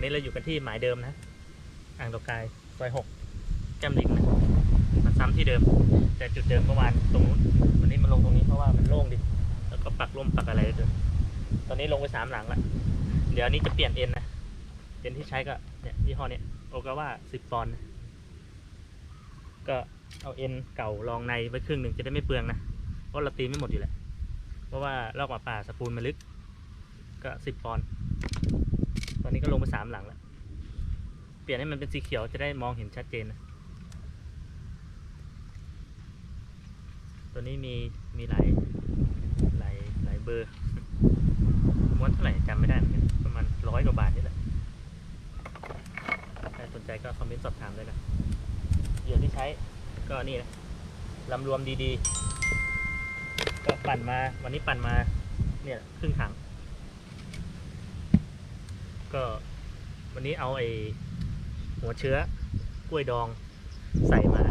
วันนี้เราอยู่กันที่หมายเดิมนะ อ่างดอกกายซอยหกแก้มลิงนะมาซ้ำที่เดิม แต่จุดเดิมเมื่อวานตรงนู้นวันนี้มาลงตรงนี้เพราะว่ามันโล่งดีแล้วก็ปักร่มปักอะไรด้วยตอนนี้ลงไปสามหลังละเดี๋ยวนี้จะเปลี่ยนเอ็นนะเอ็นที่ใช้ก็เนี่ยยี่ห้อเนี้ยโอกาว่าสิบปอนด์นะก็เอาเอ็นเก่ารองในไว้ครึ่งหนึ่งจะได้ไม่เปลืองนะเพราะเราตีไม่หมดอยู่แหละเพราะว่าลอกมาป่าสปูลมันลึกก็สิบปอนด์ ตอนนี้ก็ลงไปสามหลังแล้ว เปลี่ยนให้มันเป็นสีเขียวจะได้มองเห็นชัดเจนนะ ตัวนี้มีมีหลายหลายหลายเบอร์ม้วนเท่าไหร่จำไม่ได้เหมือนกันประมาณร้อยกว่าบาทนี่แหละ ใครสนใจก็คอมเมนต์สอบถามได้วยนะเหยื่อที่ใช้ก็นี่นะลำรวมดีๆ ก็ปั่นมาวันนี้ปั่นมาเนี่ยครึ่งถัง ก็วันนี้เอาไอ้หัวเชื้อกล้วยดองใส่มา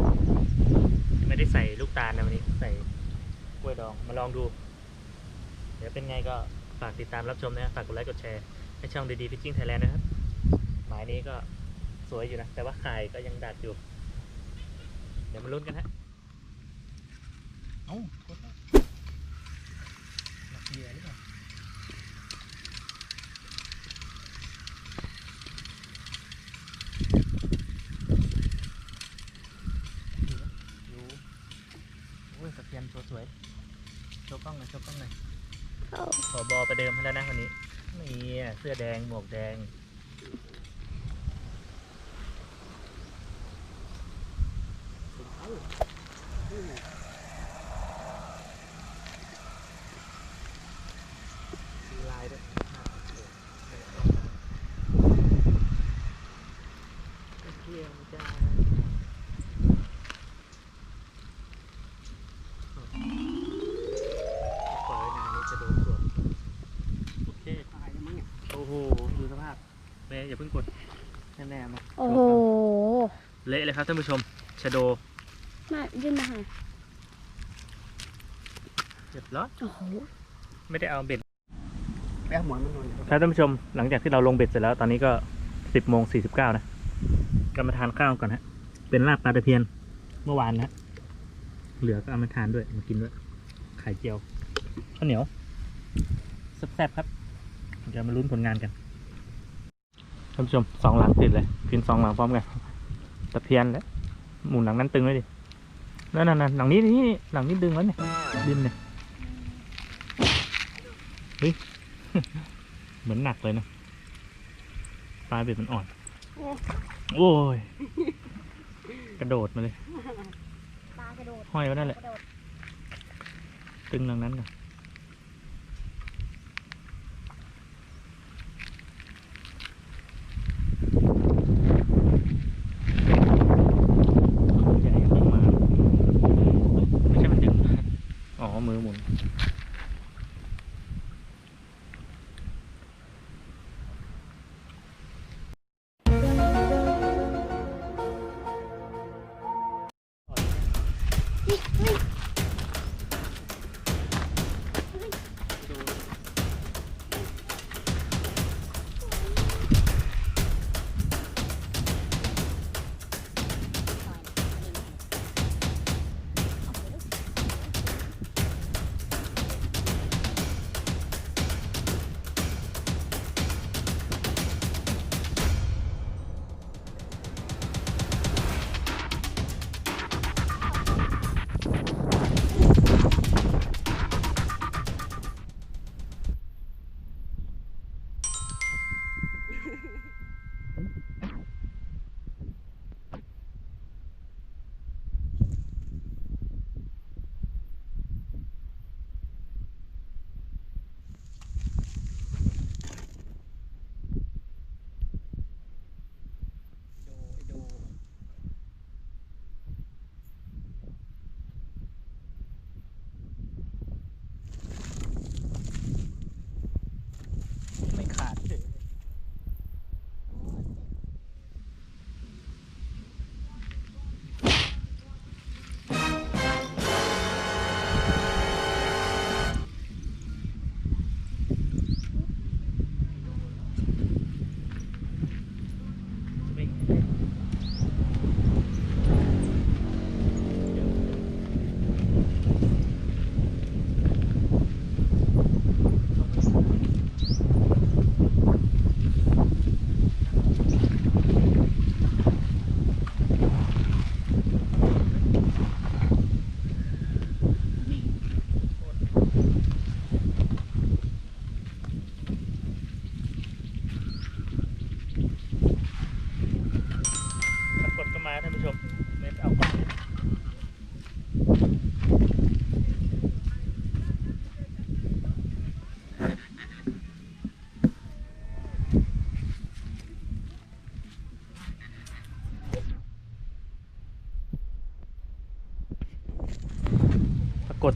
ไม่ได้ใส่ลูกตาลนะวันนี้ใส่กล้วยดองมาลองดู เดี๋ยวเป็นไงก็ฝากติดตามรับชมนะฝากกดไลค์กดแชร์ให้ช่องดีๆพิจิ้งไทยแลนด์นะครับ หมายนี้ก็สวยอยู่นะ แต่ว่าไข่ก็ยังดัดอยู่ เดี๋ยวมาลุ้นกันฮะ เอ้าโคตรหนักเหยื่อหรือเปล่า อยู่โอ้ยสะเทียนตัวสวยโชว์กล้องหน่อยโชว์กล้องหน่อยขอบอประ เดิมให้แล้วนะวันนี้นี่เสื้อแดงหมวกแดง อย่าเพิ่งกดแน่ๆมาโอ้โหเละเลยครับท่านผู้ชมชะโดมายื่นมาหาเรียบร้อยโอ้โหไม่ได้เอาเบ็ดแป๊บหมอนมันนอนอยู่ครับท่านผู้ชมหลังจากที่เราลงเบ็ดเสร็จแล้วตอนนี้ก็สิบโมงสี่สิบเก้านะก็มาทานข้าวก่อนฮะเป็นลาบปลาตะเพียนเมื่อวานนะเหลือก็เอามาทานด้วยมากินด้วยไข่เจียวข้าวเหนียวแซ่บๆครับเดี๋ยวมาลุ้นผลงานกัน ท่านผู้ชมสองหลังติดเลยกินสองหลังพร้อมกันตะเพียนแล้วหมุนหลังนั้นตึงเลยดินั่นนั่นหลังนี้นี่หลังนี้ดึงแล้วเนี่ยดินเนี่ยเฮ้ยเหมือนหนักเลยนะปลายเบ็ดมันอ่อน โอ้ย กระโดดมาเลยปลากระโดดห้อยไว้นั่นแหละกระโดดตึงหลังนั้นก่อน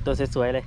ตัวสวยๆเลย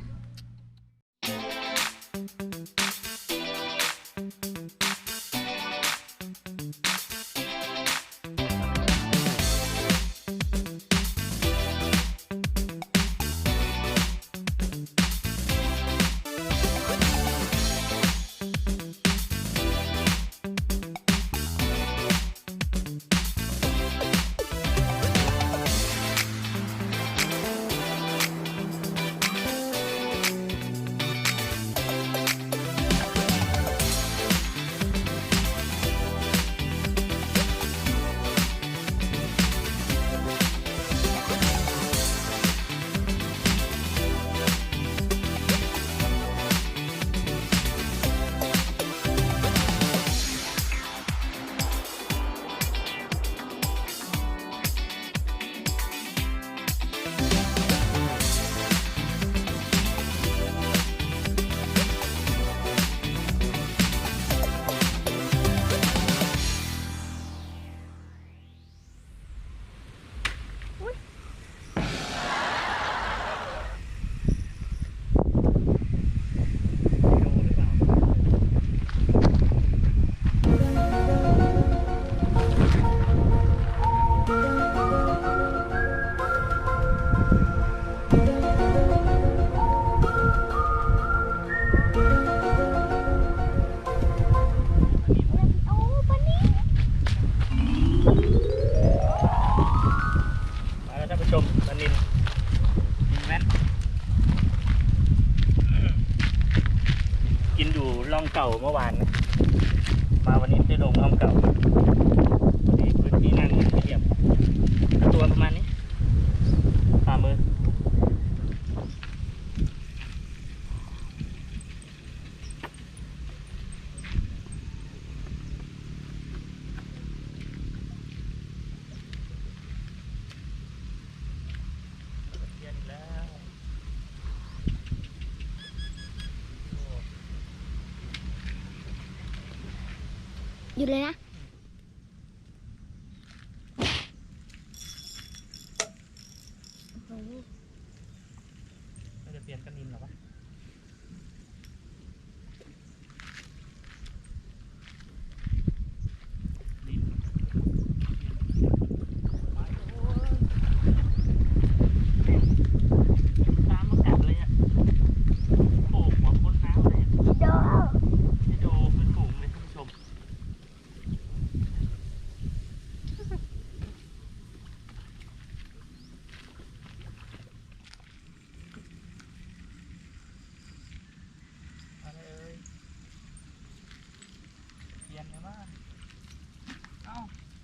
หยุดเลยนะจะเปลี่ยนกระนินเหรอวะ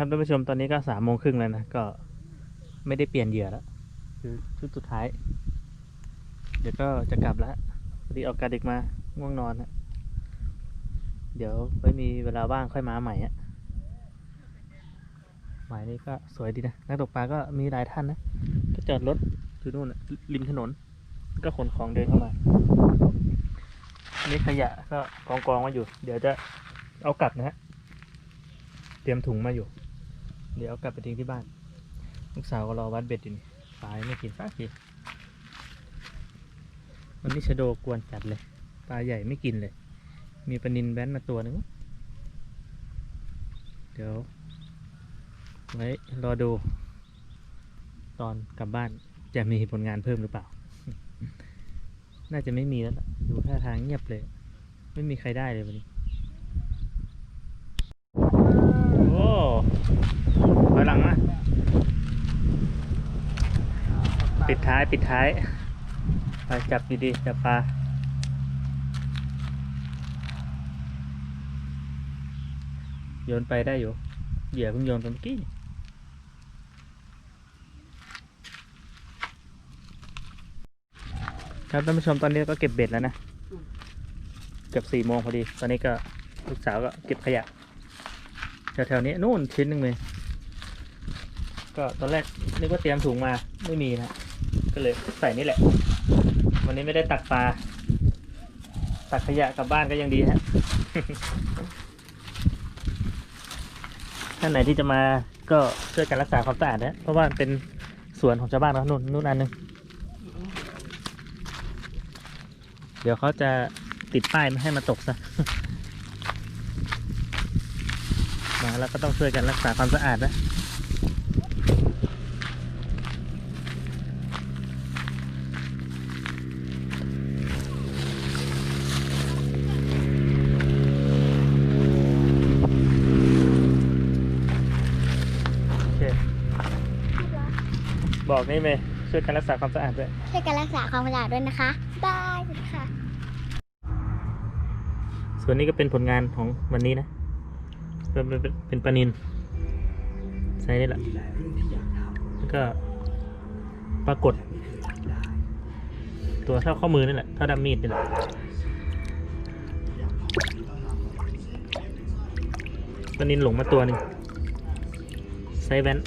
ครับท่านผู้ชมตอนนี้ก็สามโมงครึ่งแล้วนะ ก็ไม่ได้เปลี่ยนเหยื่อแล้วคือชุดสุดท้าย เดี๋ยวก็จะกลับแล้วพอดีออกกาดึกมาง่วงนอนนะเดี๋ยวไว้มีเวลาว่างค่อยมาใหม่อะหมายนี้ก็สวยดีนะ นักตกปลาก็มีหลายท่านนะ ก็จอดรถอยู่นู่นนะริมถนน ก็ขนของเดินเข้ามานี่ขยะก็กองกองมาอยู่ เดี๋ยวจะเอากลับนะฮะ เตรียมถุงมาอยู่ เดี๋ยวกลับไปทิ้งที่บ้าน ลูกสาวก็รอวัดเบ็ดอยู่นี่ปลายไม่กินสักทีวันนี้ชะโดกวนจัดเลยปลาใหญ่ไม่กินเลย มีปลานินแบนมาตัวหนึ่งเดี๋ยวไว้รอดู ตอนกลับบ้านจะมีผลงานเพิ่มหรือเปล่า น่าจะไม่มีแล้วดูท่าทางเงียบเลย ไม่มีใครได้เลยวันนี้ โอ้ อยหลังนะ ปิดท้ายปิดท้าย ไปจับดีๆจับปลาโยนไปได้อยู่ เหยื่อเพิ่งโยนไปเมื่อกี้นี่ครับท่านผู้ชมตอนนี้ก็เก็บเบ็ดแล้วนะ เกือบสี่โมงพอดี ตอนนี้ก็ลูกสาวก็เก็บขยะแถวๆนี้นู่นชิ้นหนึ่งเลย ก็ตอนแรกนึกว่าเตรียมถุงมาไม่มีนะ ก็เลยใส่นี่แหละ วันนี้ไม่ได้ตักปลา ตักขยะกลับบ้านก็ยังดีฮะ ท่านไหนที่จะมาก็ช่วยกันรักษาความสะอาดนะ เพราะว่ามันเป็นสวนของชาวบ้านเขานู่นนู่นอันหนึง เดี๋ยวเขาจะติดป้ายไม่ให้มาตกซะ มาแล้วก็ต้องช่วยกันรักษาความสะอาดนะ บอกนี่เมย์ช่วยกันรักษาความสะอาดด้วย ช่วยกันรักษาความสะอาดด้วยนะคะบายค่ะ ส่วนนี้ก็เป็นผลงานของวันนี้นะ เป็นเป็นเป็นเป็นปลานินใช้นี่แหละ แล้วก็ปรากฏ ตัวเท่าข้อมือนี่แหละ เท่าดำมีดนี่แหละปลานินหลงมาตัวหนึ่งไซส์แวน